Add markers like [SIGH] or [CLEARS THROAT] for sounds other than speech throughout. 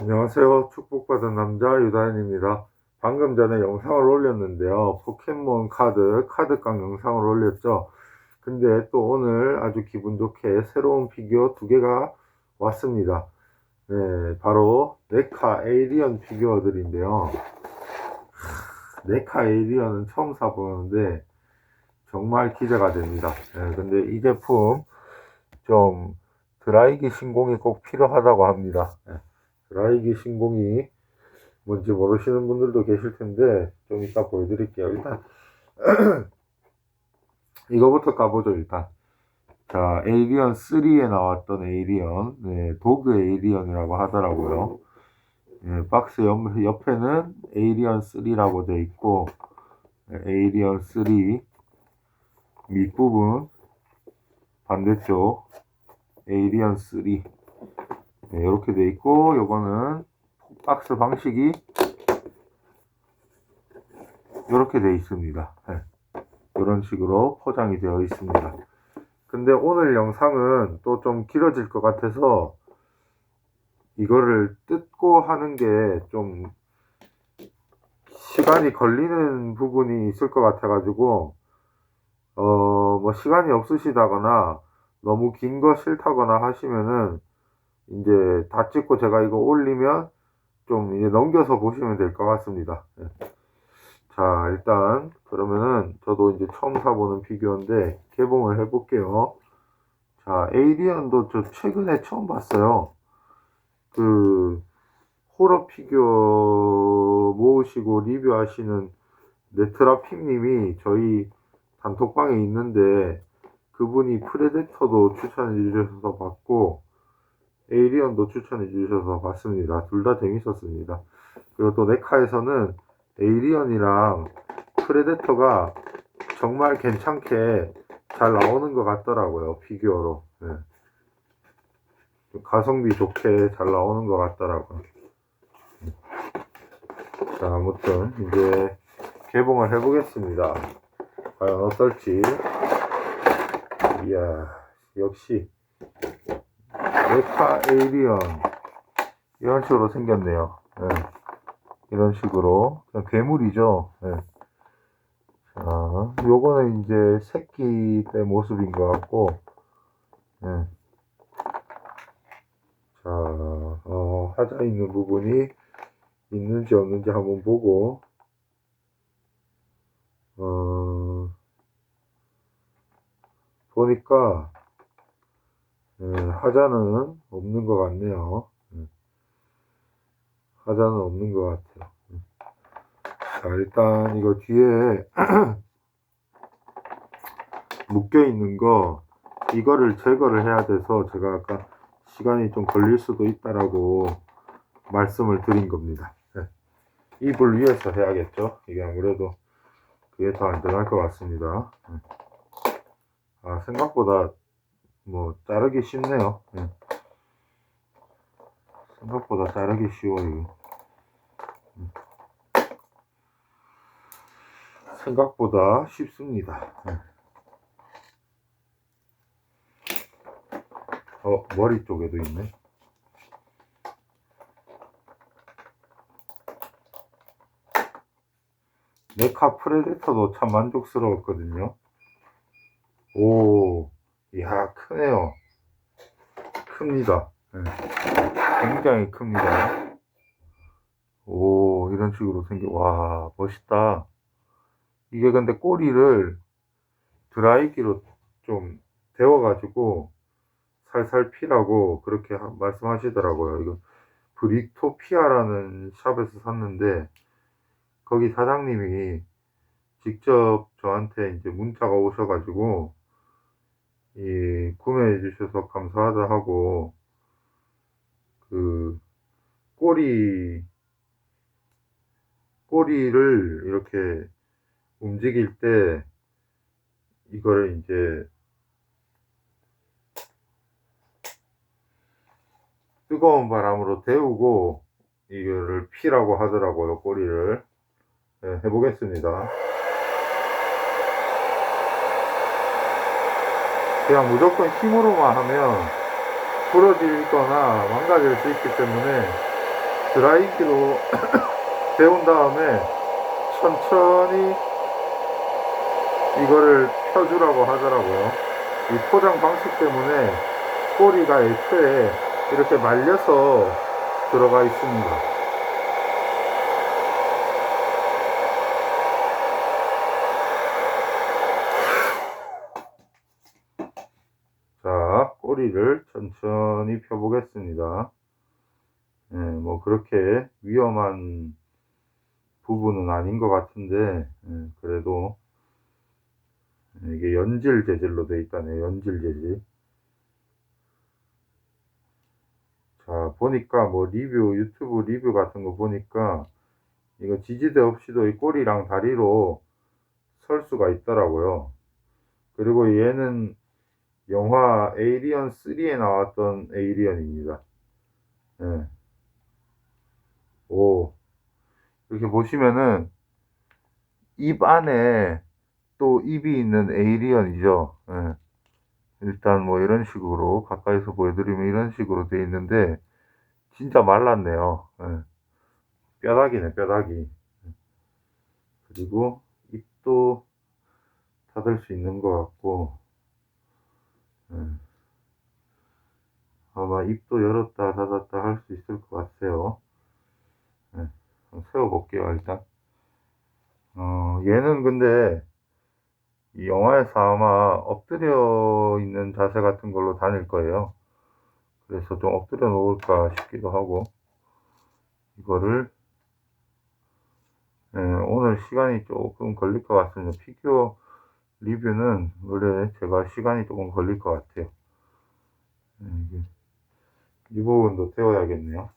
안녕하세요. 축복받은 남자 유다현입니다. 방금 전에 영상을 올렸는데요. 포켓몬 카드, 카드깡 영상을 올렸죠. 근데 또 오늘 아주 기분 좋게 새로운 피규어 두 개가 왔습니다. 네, 바로 네카 에이리언 피규어들인데요. 하, 네카 에이리언은 처음 사보는데 정말 기대가 됩니다. 네, 근데 이 제품 좀 드라이기 신공이 꼭 필요하다고 합니다. 네. 드라이기 신공이 뭔지 모르시는 분들도 계실 텐데 좀 이따 보여드릴게요. 일단 [CLEARS THROAT] 이거부터 가보죠 일단. 자 에이리언 3에 나왔던 에이리언, 네, 도그 에이리언이라고 하더라고요. 네, 박스 옆, 옆에는 에이리언 3라고 돼 있고 네, 에이리언 3 밑부분 반대쪽 에이리언 3 네, 이렇게 돼 있고 요거는 박스 방식이 이렇게 돼 있습니다. 네, 이런 식으로 포장이 되어 있습니다. 근데 오늘 영상은 또 좀 길어질 것 같아서 이거를 뜯고 하는 게 좀 시간이 걸리는 부분이 있을 것 같아가지고 어 뭐 시간이 없으시다거나 너무 긴 거 싫다거나 하시면은 이제 다 찍고 제가 이거 올리면 좀 이제 넘겨서 보시면 될 것 같습니다. 예. 자, 일단 그러면은 저도 이제 처음 사보는 피규어인데 개봉을 해볼게요. 자, 에이리언도 저 최근에 처음 봤어요. 그 호러 피규어 모으시고 리뷰하시는 네트라픽님이 저희 단톡방에 있는데 그분이 프레데터도 추천해 주셔서 봤고 에이리언도 추천해 주셔서 봤습니다. 둘 다 재밌었습니다. 그리고 또 네카에서는 에이리언이랑 프레데터가 정말 괜찮게 잘 나오는 것 같더라고요. 피규어로. 네. 가성비 좋게 잘 나오는 것 같더라고요. 자, 아무튼 이제 개봉을 해보겠습니다. 과연 어떨지. 이야, 역시 메카 에이리언 이런 식으로 생겼네요. 예. 이런 식으로 괴물이죠. 예. 자, 요거는 이제 새끼 때 모습인 것 같고, 예. 자, 어, 하자 있는 부분이 있는지 없는지 한번 보고, 어, 보니까 예, 하자는 없는 것 같네요. 예. 하자는 없는 것 같아요. 예. 자, 일단 이거 뒤에 [CLEARS THROAT] 묶여 있는 거 이거를 제거를 해야 돼서 제가 아까 시간이 좀 걸릴 수도 있다라고 말씀을 드린 겁니다. 예. 이불 위에서 해야겠죠. 이게 아무래도 그게 더 안전할 것 같습니다. 예. 아, 생각보다 뭐 자르기 쉽네요. 예. 생각보다 자르기 쉬워요. 음. 생각보다 쉽습니다. 예. 어 머리 쪽에도 있네. 네카 프레데터도 참 만족스러웠거든요. 오, 이야, 크네요. 큽니다. 네. 굉장히 큽니다. 오, 이런 식으로 생겨, 와, 멋있다. 이게 근데 꼬리를 드라이기로 좀 데워 가지고 살살 피라고 그렇게 하- 말씀하시더라고요. 이거 브릭토피아라는 샵에서 샀는데, 거기 사장님이 직접 저한테 이제 문자가 오셔가지고, 이 구매해 주셔서 감사하다 하고 그 꼬리 꼬리를 이렇게 움직일 때 이거를 이제 뜨거운 바람으로 데우고 이거를 피라고 하더라고요 꼬리를 네, 해보겠습니다. 그냥 무조건 힘으로만 하면 부러지거나 망가질 수 있기 때문에 드라이기로 [COUGHS] 데운 다음에 천천히 이거를 펴주라고 하더라고요. 이 포장 방식 때문에 꼬리가 애초에 이렇게 말려서 들어가 있습니다. 자, 꼬리를 천천히 펴보겠습니다. 예, 뭐 그렇게 위험한 부분은 아닌 것 같은데, 예, 그래도 이게 연질 재질로 돼 있다네요. 연질 재질. 자, 보니까 뭐 리뷰, 유튜브 리뷰 같은 거 보니까 이거 지지대 없이도 이 꼬리랑 다리로 설 수가 있더라고요. 그리고 얘는 영화 에이리언 3에 나왔던 에이리언입니다. 예. 오. 이렇게 보시면은 입 안에 또 입이 있는 에이리언이죠. 예. 일단 뭐 이런 식으로 가까이서 보여드리면 이런 식으로 돼 있는데 진짜 말랐네요. 예. 뼈다귀네 뼈다귀. 그리고 입도 닫을 수 있는 것 같고 예. 아마 입도 열었다 닫았다 할 수 있을 것 같아요. 예. 세워볼게요 일단. 어, 얘는 근데 이 영화에서 아마 엎드려 있는 자세 같은 걸로 다닐 거예요. 그래서 좀 엎드려 놓을까 싶기도 하고 이거를 예, 오늘 시간이 조금 걸릴 것 같습니다. 피규어 리뷰는 원래 제가 시간이 조금 걸릴 것 같아요. 예, 이게 이 부분도 태워야겠네요.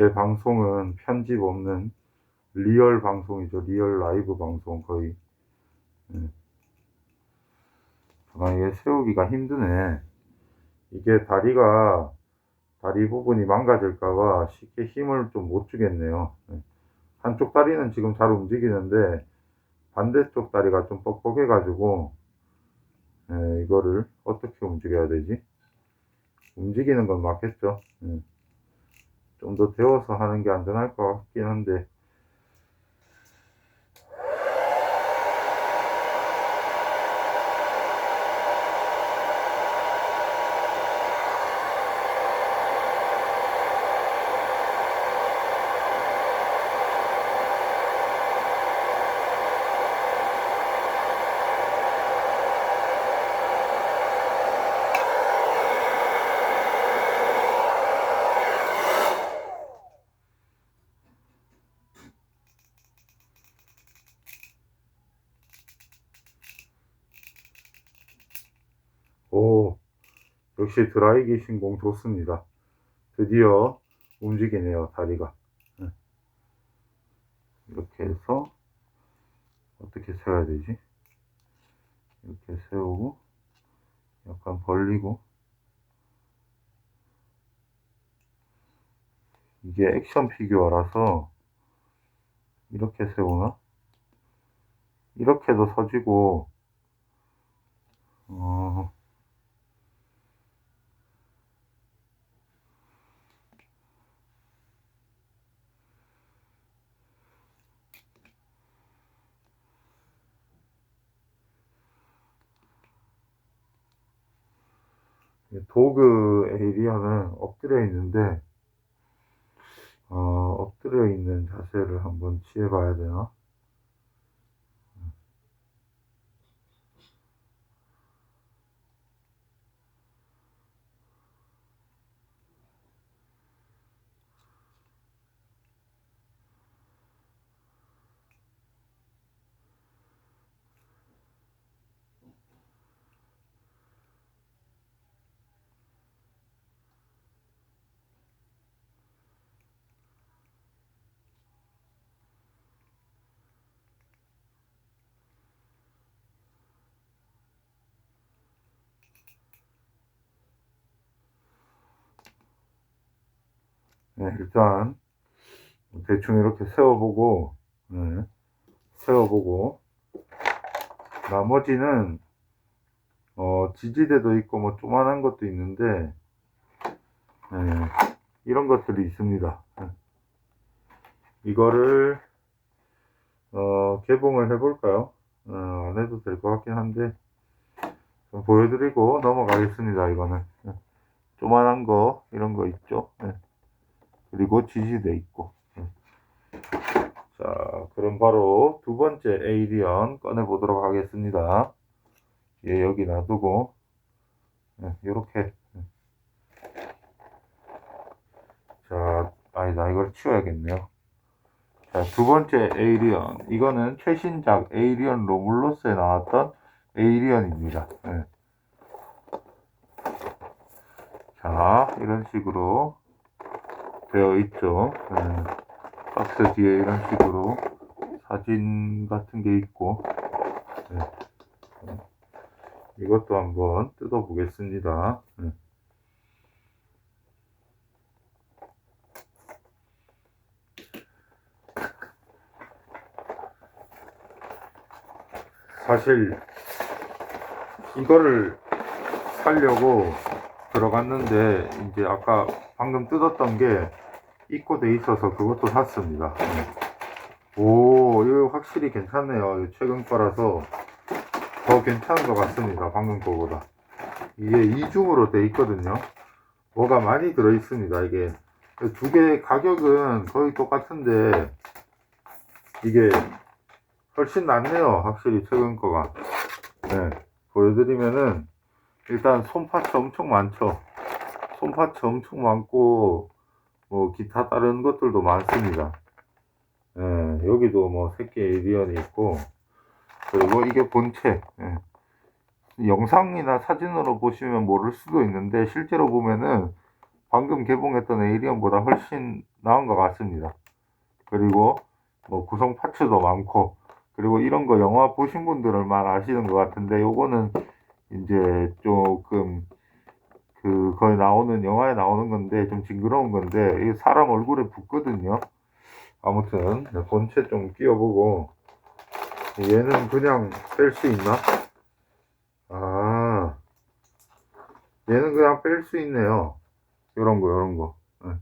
제 방송은 편집 없는 리얼 방송이죠. 리얼 라이브 방송 거의. 예. 아, 이게 세우기가 힘드네. 이게 다리가 다리 부분이 망가질까봐 쉽게 힘을 좀 못 주겠네요. 예. 한쪽 다리는 지금 잘 움직이는데 반대쪽 다리가 좀 뻑뻑해가지고 예, 이거를 어떻게 움직여야 되지? 움직이는 건 맞겠죠. 예. 좀 더 데워서 하는 게 안전할 것 같긴 한데 오 역시 드라이기 신공 좋습니다. 드디어 움직이네요 다리가. 예. 이렇게 해서 어떻게 세워야 되지? 이렇게 세우고 약간 벌리고 이게 액션 피규어라서 이렇게 세우나? 이렇게도 서지고 어, 도그 에이리언은 엎드려 있는데 어, 엎드려 있는 자세를 한번 취해 봐야 되나? 네, 일단 대충 이렇게 세워보고 네, 세워보고 나머지는 어, 지지대도 있고 뭐 조만한 것도 있는데 네, 이런 것들이 있습니다. 네. 이거를 어, 개봉을 해볼까요? 어, 안 해도 될 것 같긴 한데 좀 보여드리고 넘어가겠습니다. 이거는 네. 조만한 거 이런 거 있죠. 네. 그리고 지지대 있고 네. 자 그럼 바로 두 번째 에이리언 꺼내 보도록 하겠습니다. 얘 여기 놔두고 이렇게 자 아니다 이걸 치워야겠네요. 자, 두 번째 에이리언. 이거는 최신작 에이리언 로물로스에 나왔던 에이리언입니다. 네. 자, 이런 식으로 되어 있죠. 네. 박스 뒤에 이런 식으로 사진 같은 게 있고, 네. 이것도 한번 뜯어 보겠습니다. 네. 사실 이거를 살려고 들어갔는데 이제 아까 방금 뜯었던 게 입고 돼 있어서 그것도 샀습니다. 오, 이거 확실히 괜찮네요. 최근 거라서 더 괜찮은 것 같습니다. 방금 거보다. 이게 이중으로 돼 있거든요. 뭐가 많이 들어 있습니다. 이게 두 개 가격은 거의 똑같은데 이게 훨씬 낫네요. 확실히 최근 거가. 네. 보여드리면은, 일단 손파츠 엄청 많죠. 손파츠 엄청 많고, 뭐, 기타 다른 것들도 많습니다. 네. 여기도 뭐, 새끼 에이리언이 있고, 그리고 이게 본체. 네. 영상이나 사진으로 보시면 모를 수도 있는데, 실제로 보면은, 방금 개봉했던 에이리언보다 훨씬 나은 것 같습니다. 그리고, 뭐, 구성 파츠도 많고, 그리고 이런 거 영화 보신 분들만 아시는 것 같은데 요거는 이제 조금 그 거의 나오는 영화에 나오는 건데 좀 징그러운 건데 이 사람 얼굴에 붙거든요. 아무튼 네, 본체 좀 끼워보고 얘는 그냥 뺄 수 있나? 아 얘는 그냥 뺄 수 있네요. 요런 거 요런 거. 네.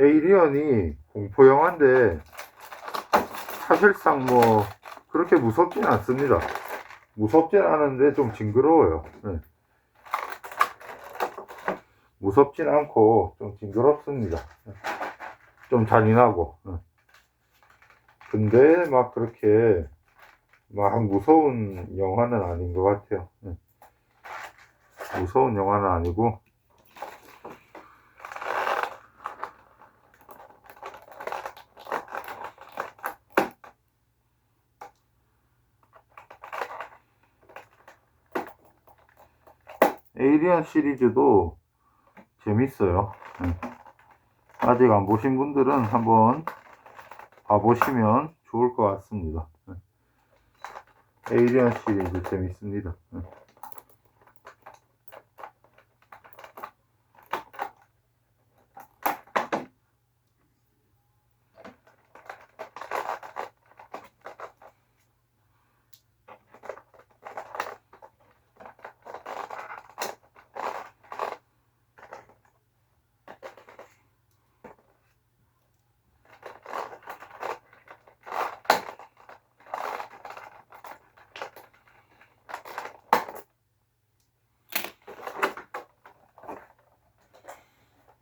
에이리언이 공포 영화인데 사실상 뭐 그렇게 무섭진 않습니다. 무섭진 않은데 좀 징그러워요. 네. 무섭진 않고 좀 징그럽습니다. 네. 좀 잔인하고. 네. 근데 막 그렇게 막 무서운 영화는 아닌 것 같아요. 네. 무서운 영화는 아니고 에이리언 시리즈도 재밌어요. 아직 안 보신 분들은 한번 봐보시면 좋을 것 같습니다. 에이리언 시리즈 재밌습니다.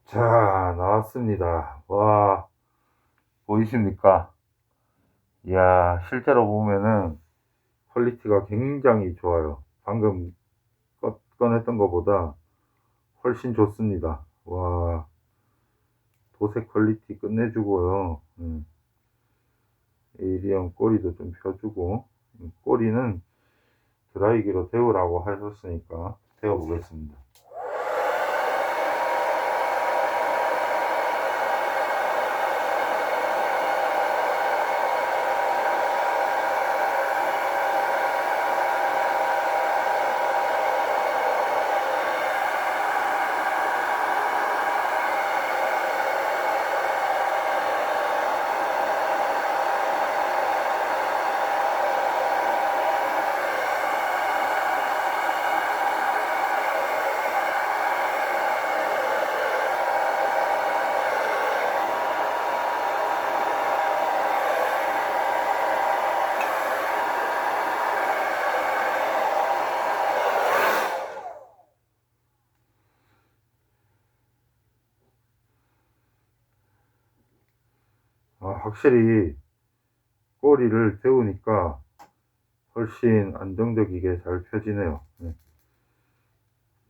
자, 나왔습니다. 와, 보이십니까? 이야, 실제로 보면은 퀄리티가 굉장히 좋아요. 방금 꺼, 꺼냈던 것보다 훨씬 좋습니다. 와, 도색 퀄리티 끝내주고요. 음. 에이리언 꼬리도 좀 펴주고, 음, 꼬리는 드라이기로 데우라고 하셨으니까 데워보겠습니다. 확실히 꼬리를 데우니까 훨씬 안정적이게 잘 펴지네요. 네.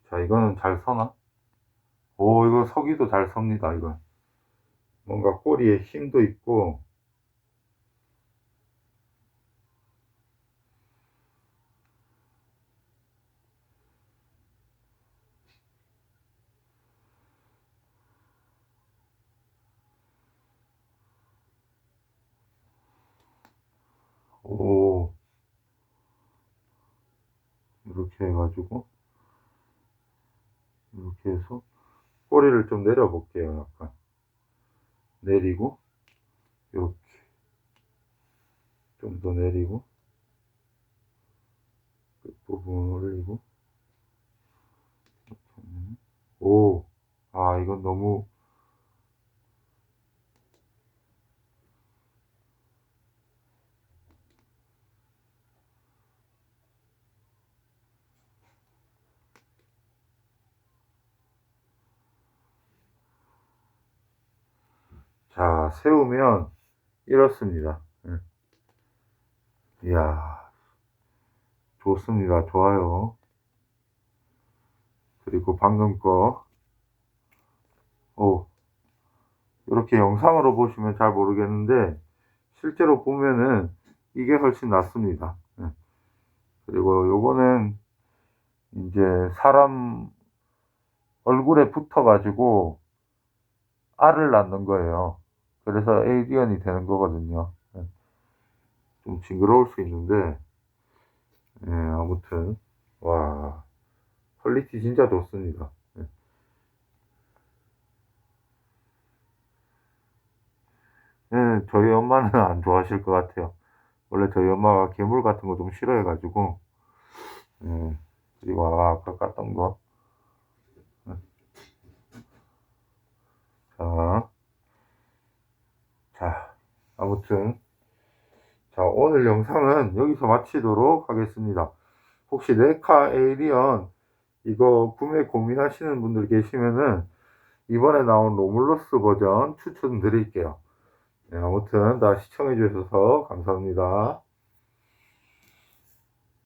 자, 이거는 잘 서나? 오, 이거 서기도 잘 섭니다, 이거. 뭔가 꼬리에 힘도 있고, 오, 이렇게 해 가지고, 이렇게 해서, 꼬리를 좀 내려 볼게요, 약간. 내리고, 이렇게. 좀 더 내리고, 끝부분 올리고, 오, 아, 이건 너무, 자, 세우면 이렇습니다. 예. 이야, 좋습니다. 좋아요. 그리고 방금 거, 오, 이렇게 영상으로 보시면 잘 모르겠는데, 실제로 보면은 이게 훨씬 낫습니다. 예. 그리고 요거는 이제 사람 얼굴에 붙어가지고 알을 낳는 거예요. 그래서 에이리언이 되는 거거든요. 예. 좀 징그러울 수 있는데, 예, 아무튼, 와, 퀄리티 진짜 좋습니다. 예. 예, 저희 엄마는 [LAUGHS] 안 좋아하실 것 같아요. 원래 저희 엄마가 괴물 같은 거 좀 싫어해가지고, 예, 그리고 아, 아까 깠던 거, 예. 자, 자, 아무튼, 자, 오늘 영상은 여기서 마치도록 하겠습니다. 혹시 네카 에이리언 이거 구매 고민하시는 분들 계시면은 이번에 나온 로물러스 버전 추천드릴게요. 네, 아무튼 다 시청해 주셔서 감사합니다.